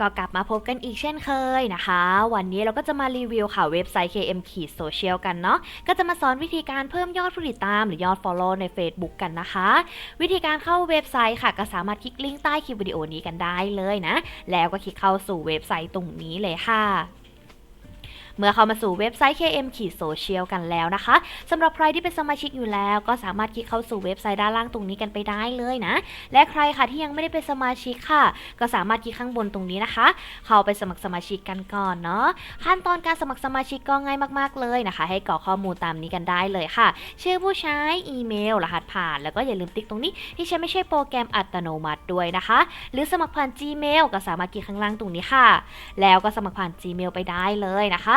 ก็กลับมาพบกันอีกเช่นเคยนะคะ วันนี้เราก็จะมารีวิวค่ะเว็บไซต์ KM ขีดโซเชียลกันเนาะก็จะมาสอนวิธีการเพิ่มยอดผู้ติดตามหรือยอด Follow ใน Facebook กันนะคะ วิธีการเข้าเว็บไซต์ค่ะ ก็สามารถคลิกลิงก์ใต้คลิปวิดีโอนี้กันได้เลยนะ แล้วก็คลิกเข้าสู่เว็บไซต์ตรงนี้เลยค่ะ เมื่อเข้ามาสู่เว็บไซต์ KM ขีดโซเชียลกันแล้วนะคะสำหรับใครที่เป็นสมาชิกอยู่แล้ว ก็สามารถคลิกเข้าสู่เว็บไซต์ด้านล่างตรงนี้กันไปได้เลยนะ และใครค่ะที่ยังไม่ได้เป็นสมาชิกค่ะ ก็สามารถคลิกข้างบนตรงนี้นะคะ เข้าไปสมัครสมาชิกกันก่อนเนาะขั้นตอนการสมัครสมาชิกก็ง่ายมากๆเลยนะคะ ให้กรอกข้อมูลตามนี้กันได้เลยค่ะ ชื่อผู้ใช้อีเมล รหัสผ่าน แล้วก็อย่าลืมติ๊กตรงนี้ ที่ใช้ไม่ใช่โปรแกรมอัตโนมัติด้วยนะคะ หรือสมัครผ่าน Gmail ก็สามารถคลิกข้างล่างตรงนี้ค่ะ แล้วก็สมัครผ่าน Gmail ไปได้เลยนะคะ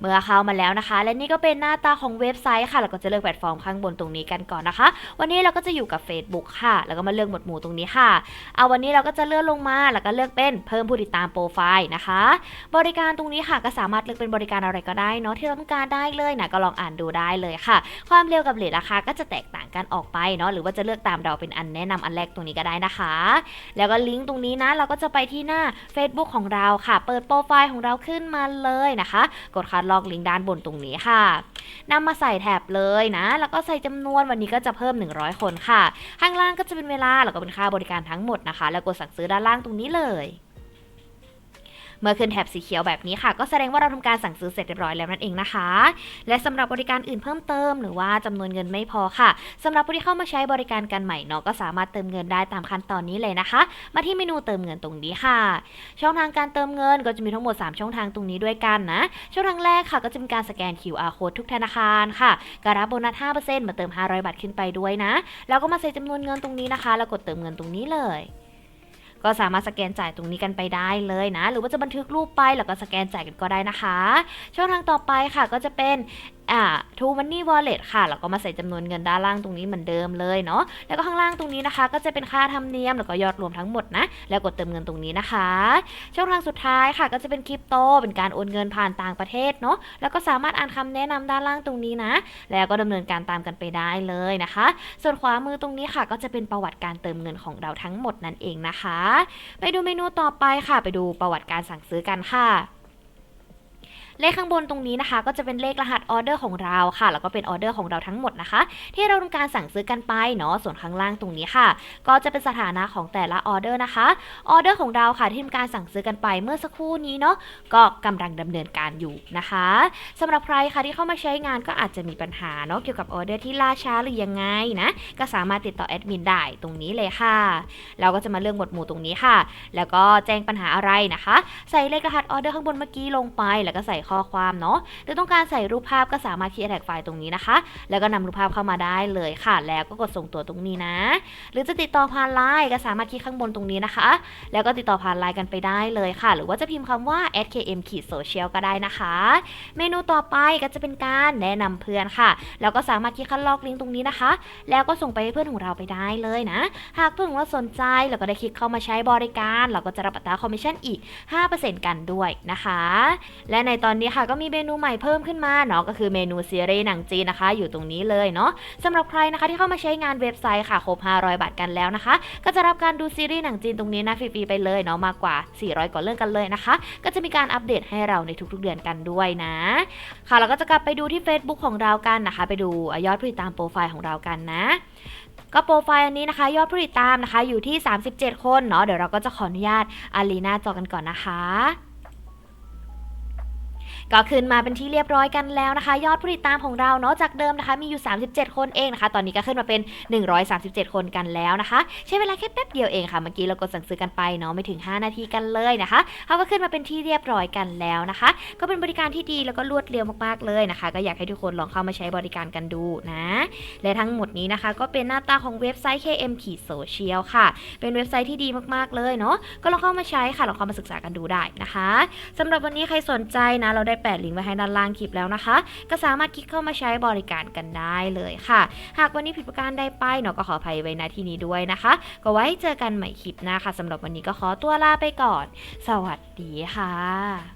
เมื่อเข้ามาแล้วนะคะ และนี่ก็เป็นหน้าตาของเว็บไซต์ค่ะ เราก็จะเลือกแพลตฟอร์มข้างบนตรงนี้กันก่อนนะคะ วันนี้เราก็จะอยู่กับ Facebook ค่ะ แล้วก็มาเลือกหมวดหมู่ตรงนี้ค่ะ เอาวันนี้เราก็จะเลื่อนลงมา แล้วก็เลือกเป็นเพิ่มผู้ติดตามโปรไฟล์นะคะ บริการตรงนี้ค่ะก็สามารถเลือกเป็นบริการอะไรก็ได้เนาะที่เราต้องการได้เลยนะก็ลองอ่านดูได้เลยค่ะ ความเร็วกับเรทราคาก็จะแตกต่างกันออกไปเนาะหรือว่าจะเลือกตามเราเป็นอันแนะนำอันแรกตรงนี้ก็ได้นะคะ แล้วก็ลิงก์ตรงนี้นะเราก็จะไปที่หน้า Facebook ของเราค่ะ เปิดโปรไฟล์ของเราขึ้นมาเลยนะคะ กดคัดลอกลิงก์ด้านบนตรงนี้ค่ะนำมาใส่แถบเลยนะ แล้วก็ใส่จำนวนวันนี้ก็จะเพิ่ม 100 คนค่ะ ข้างล่างก็จะเป็นเวลาแล้วก็เป็นค่าบริการทั้งหมดนะคะ แล้วกดสั่งซื้อด้านล่างตรงนี้เลย เมื่อขึ้นแถบสีเขียวแบบนี้ค่ะ ก็แสดงว่าเราทำการสั่งซื้อเสร็จเรียบร้อยแล้วนั่นเองนะคะ และสำหรับบริการอื่นเพิ่มเติม หรือว่าจำนวนเงินไม่พอค่ะสำหรับผู้ที่เข้ามาใช้บริการกันใหม่เนาะก็สามารถเติมเงินได้ตามขั้นตอนนี้เลยนะคะ มาที่เมนูเติมเงินตรงนี้ค่ะ ช่องทางการเติมเงินก็จะมีทั้งหมด 3 ช่องทางตรงนี้ด้วยกันนะ ช่องทางแรกค่ะ ก็จะเป็นการสแกน QR code ทุกธนาคารค่ะการรับโบนัส5%มาเติม 500 บาทขึ้นไปด้วยนะ แล้วก็มาใส่จำนวนเงินตรงนี้นะคะ แล้วกดเติมเงินตรงนี้เลย ก็สามารถสแกนจ่ายตรงนี้กันไปได้เลยนะ หรือว่าจะบันทึกรูปไปแล้วก็สแกนจ่ายกันก็ได้นะคะ ช่องทางต่อไปค่ะก็จะเป็น อ่า True Money Wallet ค่ะ แล้วก็มาใส่จำนวนเงินด้านล่างตรงนี้เหมือนเดิมเลยเนาะ แล้วก็ข้างล่างตรงนี้นะคะ ก็จะเป็นค่าธรรมเนียมแล้วก็ยอดรวมทั้งหมดนะ แล้วกดเติมเงินตรงนี้นะคะ ช่องทางสุดท้ายค่ะก็จะเป็นคริปโต เป็นการโอนเงินผ่านต่างประเทศเนาะ แล้วก็สามารถอ่านคำแนะนำด้านล่างตรงนี้นะ แล้วก็ดำเนินการตามกันไปได้เลยนะคะ ส่วนขวามือตรงนี้ค่ะ ก็จะเป็นประวัติการเติมเงินของเราทั้งหมดนั่นเองนะคะ ไปดูเมนูต่อไปค่ะ ไปดูประวัติการสั่งซื้อกันค่ะ เลขข้างบนตรงนี้นะคะ ก็จะเป็นเลขรหัสออเดอร์ของเราค่ะ แล้วก็เป็นออเดอร์ของเราทั้งหมดนะคะ ที่เราทำการสั่งซื้อกันไปเนาะส่วนข้างล่างตรงนี้ค่ะ ก็จะเป็นสถานะของแต่ละออเดอร์นะคะออเดอร์ของเราค่ะที่ทำการสั่งซื้อกันไปเมื่อสักครู่นี้เนาะก็กำลังดำเนินการอยู่นะคะสำหรับใครค่ะที่เข้ามาใช้งานก็อาจจะมีปัญหาเนาะเกี่ยวกับออเดอร์ที่ล่าช้าหรือยังไงนะก็สามารถติดต่อแอดมินได้ตรงนี้เลยค่ะ เราก็จะมาเลือกหมวดหมู่ตรงนี้ค่ะ แล้วก็แจ้งปัญหาอะไรนะคะ ใส่เลขรหัสออเดอร์ข้างบนเมื่อกี้ลงไป แล้วก็ใส่ข้อความเนาะหรือต้องการใส่รูปภาพก็สามารถคลิกแท็กไฟล์ตรงนี้นะคะ แล้วก็นำรูปภาพเข้ามาได้เลยค่ะ แล้วก็กดส่งตัวตรงนี้นะ หรือจะติดต่อผ่านไลน์ก็สามารถคลิกข้างบนตรงนี้นะคะ แล้วก็ติดต่อผ่านไลน์กันไปได้เลยค่ะ หรือว่าจะพิมพ์คำว่า @km ขีด social ก็ได้นะคะ เมนูต่อไปก็จะเป็นการแนะนำเพื่อนค่ะ แล้วก็สามารถคลิกคัดลอกลิงก์ตรงนี้นะคะ แล้วก็ส่งไปให้เพื่อนของเราไปได้เลยนะ หากเพื่อนของเราสนใจแล้วก็ได้คลิกเข้ามาใช้บริการ เราก็จะรับอัตราคอมมิชชั่นอีก 5%กันด้วยนะคะ และในตอนนี้ค่ะก็มีเมนูใหม่เพิ่มขึ้นมาเนาะก็คือเมนูซีรีส์หนังจีนนะคะ อยู่ตรงนี้เลยเนาะสำหรับใครนะคะที่เข้ามาใช้งานเว็บไซต์ค่ะครบ500 บาทกันแล้วนะคะ ก็จะรับการดูซีรีส์หนังจีนตรงนี้นะฟรีๆไปเลยเนาะมากกว่า 400 กว่าเรื่องกันเลยนะคะ ก็จะมีการอัปเดตให้เราในทุกๆเดือนกันด้วยนะ ค่ะเราก็จะกลับไปดูที่ Facebook ของเรากันนะคะ ไปดูยอดผู้ติดตามโปรไฟล์ของเรากันนะก็โปรไฟล์อันนี้นะคะ ยอดผู้ติดตามนะคะอยู่ที่ 37 คนเนาะเดี๋ยวเราก็จะขออนุญาตอารีนาจอกันก่อนนะคะ ก็ขึ้นมาเป็นที่เรียบร้อยกันแล้วนะคะ ยอดผู้ติดตามของเราเนาะจากเดิมนะคะ มีอยู่ 37 คนเองนะคะ ตอนนี้ก็ขึ้นมาเป็น 137 คนกันแล้วนะคะ ใช้เวลาแค่แป๊บเดียวเองค่ะเมื่อกี้เรากดสั่งซื้อกันไปเนาะไม่ถึง 5 นาทีกันเลยนะคะเขาก็ขึ้นมาเป็นที่เรียบร้อยกันแล้วนะคะ ก็เป็นบริการที่ดีแล้วก็รวดเร็วมากๆเลยนะคะ ก็อยากให้ทุกคนลองเข้ามาใช้บริการกันดูนะ และทั้งหมดนี้นะคะ ก็เป็นหน้าตาของเว็บไซต์ KM ขีดโซเชียลค่ะ เป็นเว็บไซต์ที่ดีมากๆเลยเนาะก็ลองเข้ามาใช้ค่ะลองเข้ามาศึกษากันดูได้นะคะสำหรับวันนี้ใครสนใจนะเราได้แปะลิงก์ไว้ให้ด้านล่างคลิปแล้วนะคะ ก็สามารถคลิกเข้ามาใช้บริการกันได้เลยค่ะ หากวันนี้ผิดประการใดไปเนาะก็ขออภัยไว้ณที่นี้ด้วยนะคะ ก็ไว้เจอกันใหม่คลิปหน้าค่ะสำหรับวันนี้ก็ขอตัวลาไปก่อน สวัสดีค่ะ